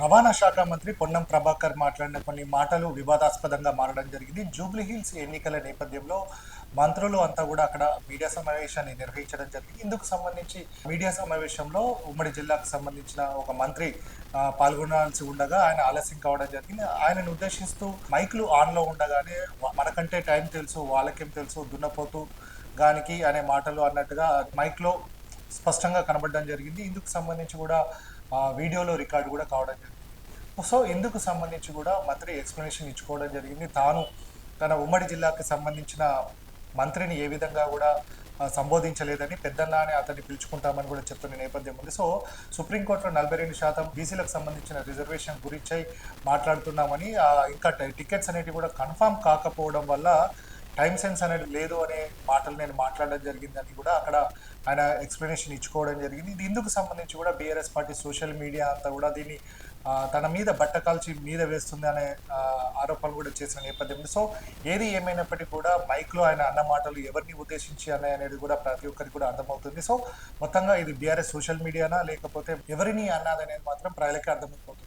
రవాణా శాఖ మంత్రి పొన్నం ప్రభాకర్ మాట్లాడిన కొన్ని మాటలు వివాదాస్పదంగా మారడం జరిగింది. జూబ్లీహిల్స్ ఎన్నికల నేపథ్యంలో మంత్రులు అంతా కూడా అక్కడ మీడియా సమావేశాన్ని నిర్వహించడం జరిగింది. ఇందుకు సంబంధించి మీడియా సమావేశంలో ఉమ్మడి జిల్లాకు సంబంధించిన ఒక మంత్రి పాల్గొనాల్సి ఉండగా ఆయన ఆలస్యం కావడం జరిగింది. ఆయనను ఉద్దేశిస్తూ మైక్లు ఆన్లో ఉండగానే మనకంటే టైం తెలుసు వాళ్ళకేం తెలుసు దున్నపోతూ గానికి అనే మాటలు అన్నట్టుగా మైక్లో స్పష్టంగా కనబడడం జరిగింది. ఇందుకు సంబంధించి కూడా ఆ, వీడియోలో రికార్డు కూడా కావడం జరిగింది. సో ఇందుకు సంబంధించి కూడా మంత్రి ఎక్స్ప్లెనేషన్ ఇచ్చుకోవడం జరిగింది. తాను తన ఉమ్మడి జిల్లాకి సంబంధించిన మంత్రిని ఏ విధంగా కూడా సంబోధించలేదని పెద్దన్నానే అతన్ని పిలుచుకుంటామని కూడా చెప్తున్న నేపథ్యం ఉంది. సో సుప్రీంకోర్టులో నలభై రెండు శాతం బీసీలకు సంబంధించిన రిజర్వేషన్ గురించి మాట్లాడుతున్నామని ఇంకా టికెట్స్ అనేటివి కూడా కన్ఫామ్ కాకపోవడం వల్ల టైం సెన్స్ అనేది లేదు అనే మాటలు నేను మాట్లాడడం జరిగిందని కూడా అక్కడ ఆయన ఎక్స్ప్లెనేషన్ ఇచ్చుకోవడం జరిగింది. ఇది ఇందుకు సంబంధించి కూడా బీఆర్ఎస్ పార్టీ సోషల్ మీడియా అంతా కూడా దీన్ని తన మీద బట్ట కాల్చి మీద వేస్తుంది అనే ఆరోపణలు కూడా చేసిన నేపథ్యంలో. సో ఏది ఏమైనప్పటికీ కూడా మైక్లో ఆయన అన్న మాటలు ఎవరిని ఉద్దేశించి అనే అనేది కూడా ప్రతి ఒక్కరికి కూడా అర్థమవుతుంది. సో మొత్తంగా ఇది బీఆర్ఎస్ సోషల్ మీడియానా లేకపోతే ఎవరిని అన్నది అనేది మాత్రం ప్రజలకి అర్థమైపోతుంది.